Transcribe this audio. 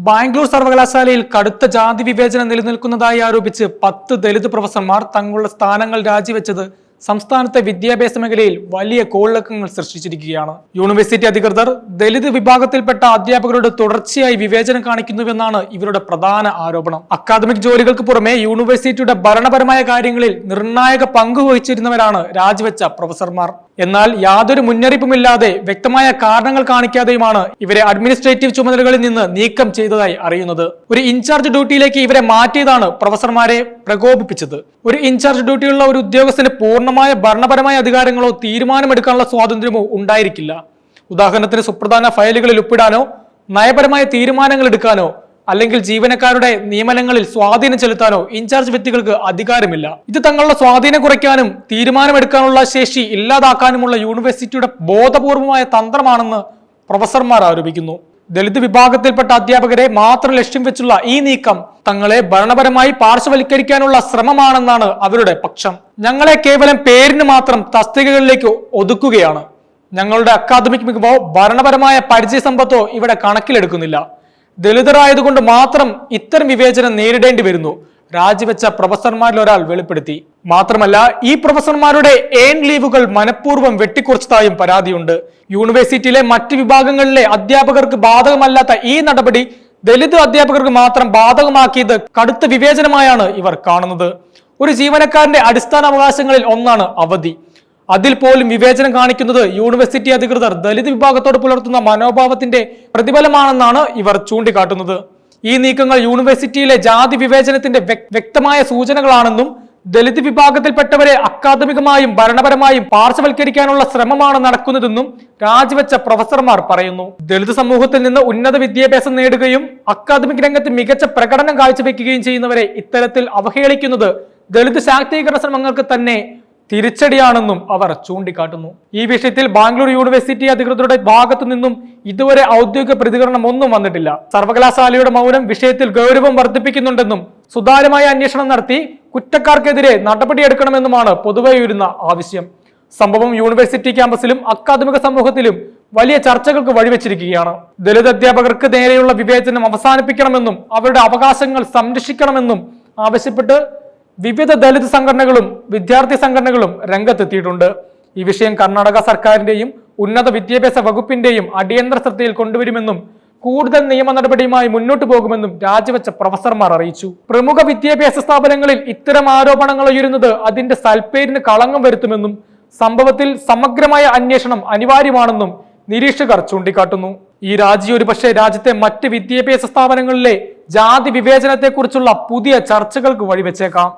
ബാംഗ്ലൂർ സർവകലാശാലയിൽ കടുത്ത ജാതി വിവേചനം നിലനിൽക്കുന്നതായി ആരോപിച്ച് പത്ത് ദലിത് പ്രൊഫസർമാർ തങ്ങളുടെ സ്ഥാനങ്ങൾ രാജിവെച്ചത് സംസ്ഥാനത്തെ വിദ്യാഭ്യാസ മേഖലയിൽ വലിയ കോളിളക്കങ്ങൾ സൃഷ്ടിച്ചിരിക്കുകയാണ്. യൂണിവേഴ്സിറ്റി അധികൃതർ ദലിത് വിഭാഗത്തിൽപ്പെട്ട അധ്യാപകരോട് തുടർച്ചയായി വിവേചനം കാണിക്കുന്നുവെന്നാണ് ഇവരുടെ പ്രധാന ആരോപണം. അക്കാദമിക് ജോലികൾക്ക് പുറമെ യൂണിവേഴ്സിറ്റിയുടെ ഭരണപരമായ കാര്യങ്ങളിൽ നിർണായക പങ്ക് വഹിച്ചിരുന്നവരാണ് രാജിവെച്ച പ്രൊഫസർമാർ. എന്നാൽ യാതൊരു മുന്നറിയിപ്പുമില്ലാതെ വ്യക്തമായ കാരണങ്ങൾ കാണിക്കാതെയുമാണ് ഇവരെ അഡ്മിനിസ്ട്രേറ്റീവ് ചുമതലകളിൽ നിന്ന് നീക്കം ചെയ്തതായി അറിയുന്നത്. ഒരു ഇൻചാർജ് ഡ്യൂട്ടിയിലേക്ക് ഇവരെ മാറ്റിയതാണ് പ്രൊഫസർമാരെ പ്രകോപിപ്പിച്ചത്. ഒരു ഇൻചാർജ് ഡ്യൂട്ടിയുള്ള ഒരു ഉദ്യോഗസ്ഥന് പൂർണമായ ഭരണപരമായ അധികാരങ്ങളോ തീരുമാനമെടുക്കാനുള്ള സ്വാതന്ത്ര്യമോ ഉണ്ടായിരിക്കില്ല. ഉദാഹരണത്തിന് സുപ്രധാന ഫയലുകളിൽ ഒപ്പിടാനോ നയപരമായ തീരുമാനങ്ങൾ എടുക്കാനോ അല്ലെങ്കിൽ ജീവനക്കാരുടെ നിയമനങ്ങളിൽ സ്വാധീനം ചെലുത്താനോ ഇൻചാർജ് വ്യക്തികൾക്ക് അധികാരമില്ല. ഇത് തങ്ങളുടെ സ്വാധീനം കുറയ്ക്കാനും തീരുമാനമെടുക്കാനുള്ള ശേഷി ഇല്ലാതാക്കാനുമുള്ള യൂണിവേഴ്സിറ്റിയുടെ ബോധപൂർവമായ തന്ത്രമാണെന്ന് പ്രൊഫസർമാർ ആരോപിക്കുന്നു. ദളിത് വിഭാഗത്തിൽപ്പെട്ട അധ്യാപകരെ മാത്രം ലക്ഷ്യം വെച്ചുള്ള ഈ നീക്കം തങ്ങളെ ഭരണപരമായി പാർശ്വവൽക്കരിക്കാനുള്ള ശ്രമമാണെന്നാണ് അവരുടെ പക്ഷം. ഞങ്ങളെ കേവലം പേരിന് മാത്രം തസ്തികകളിലേക്ക് ഒതുക്കുകയാണ്. ഞങ്ങളുടെ അക്കാദമിക് മികവോ ഭരണപരമായ പരിചയ സമ്പത്തോ ഇവിടെ കണക്കിലെടുക്കുന്നില്ല. ദളിതരായതുകൊണ്ട് മാത്രം ഇത്തരം വിവേചനം നേരിടേണ്ടി വരുന്നു. രാജിവെച്ച പ്രൊഫസർമാരിൽ ഒരാൾ വെളിപ്പെടുത്തി. മാത്രമല്ല ഈ പ്രൊഫസർമാരുടെ ഏൺ ലീവുകൾ മനഃപൂർവം വെട്ടിക്കുറച്ചതായും പരാതിയുണ്ട്. യൂണിവേഴ്സിറ്റിയിലെ മറ്റ് വിഭാഗങ്ങളിലെ അധ്യാപകർക്ക് ബാധകമല്ലാത്ത ഈ നടപടി ദലിത് അധ്യാപകർക്ക് മാത്രം ബാധകമാക്കിയത് കടുത്ത വിവേചനമായാണ് ഇവർ കാണുന്നത്. ഒരു ജീവനക്കാരന്റെ അടിസ്ഥാന അവകാശങ്ങളിൽ ഒന്നാണ് അവധി. അതിൽ പോലും വിവേചനം കാണിക്കുന്നത് യൂണിവേഴ്സിറ്റി അധികൃതർ ദലിത് വിഭാഗത്തോട് പുലർത്തുന്ന മനോഭാവത്തിന്റെ പ്രതിഫലമാണെന്നാണ് ഇവർ ചൂണ്ടിക്കാട്ടുന്നത്. ഈ നീക്കങ്ങൾ യൂണിവേഴ്സിറ്റിയിലെ ജാതി വിവേചനത്തിന്റെ വ്യക്തമായ സൂചനകളാണെന്നും ദലിത് വിഭാഗത്തിൽപ്പെട്ടവരെ അക്കാദമികമായും ഭരണപരമായും പാർശ്വവൽക്കരിക്കാനുള്ള ശ്രമമാണ് നടക്കുന്നതെന്നും രാജിവെച്ച പ്രൊഫസർമാർ പറയുന്നു. ദളിത് സമൂഹത്തിൽ നിന്ന് ഉന്നത വിദ്യാഭ്യാസം നേടുകയും അക്കാദമിക് രംഗത്ത് മികച്ച പ്രകടനം കാഴ്ചവെക്കുകയും ചെയ്യുന്നവരെ ഇത്തരത്തിൽ അവഹേളിക്കുന്നത് ദളിത് ശാക്തീകരണ ശ്രമങ്ങൾക്ക് തന്നെ തിരിച്ചടിയാണെന്നും അവർ ചൂണ്ടിക്കാട്ടുന്നു. ഈ വിഷയത്തിൽ ബാംഗ്ലൂർ യൂണിവേഴ്സിറ്റി അധികൃതരുടെ ഭാഗത്തു നിന്നും ഇതുവരെ ഔദ്യോഗിക പ്രതികരണം ഒന്നും വന്നിട്ടില്ല. സർവകലാശാലയുടെ മൗനം വിഷയത്തിൽ ഗൗരവം വർദ്ധിപ്പിക്കുന്നുണ്ടെന്നും സുതാര്യമായ അന്വേഷണം നടത്തി കുറ്റക്കാർക്കെതിരെ നടപടിയെടുക്കണമെന്നുമാണ് പൊതുവെ ഉയരുന്ന ആവശ്യം. സംഭവം യൂണിവേഴ്സിറ്റി ക്യാമ്പസിലും അക്കാദമിക സമൂഹത്തിലും വലിയ ചർച്ചകൾക്ക് വഴിവെച്ചിരിക്കുകയാണ്. ദളിത് അധ്യാപകർക്ക് നേരെയുള്ള വിവേചനം അവസാനിപ്പിക്കണമെന്നും അവരുടെ അവകാശങ്ങൾ സംരക്ഷിക്കണമെന്നും ആവശ്യപ്പെട്ട് വിവിധ ദളിത് സംഘടനകളും വിദ്യാർത്ഥി സംഘടനകളും രംഗത്തെത്തിയിട്ടുണ്ട്. ഈ വിഷയം കർണാടക സർക്കാരിന്റെയും ഉന്നത വിദ്യാഭ്യാസ വകുപ്പിന്റെയും അടിയന്തര ശ്രദ്ധയിൽ കൊണ്ടുവരുമെന്നും കൂടുതൽ നിയമ നടപടിയുമായി മുന്നോട്ടു പോകുമെന്നും രാജിവെച്ച പ്രൊഫസർമാർ അറിയിച്ചു. പ്രമുഖ വിദ്യാഭ്യാസ സ്ഥാപനങ്ങളിൽ ഇത്തരം ആരോപണങ്ങൾ ഉയരുന്നത് അതിന്റെ സൽപ്പേരിന് കളങ്കം വരുത്തുമെന്നും സംഭവത്തിൽ സമഗ്രമായ അന്വേഷണം അനിവാര്യമാണെന്നും നിരീക്ഷകർ ചൂണ്ടിക്കാട്ടുന്നു. ഈ രാജി ഒരുപക്ഷെ രാജ്യത്തെ മറ്റ് വിദ്യാഭ്യാസ സ്ഥാപനങ്ങളിലെ ജാതി വിവേചനത്തെക്കുറിച്ചുള്ള പുതിയ ചർച്ചകൾക്ക് വഴിവെച്ചേക്കാം.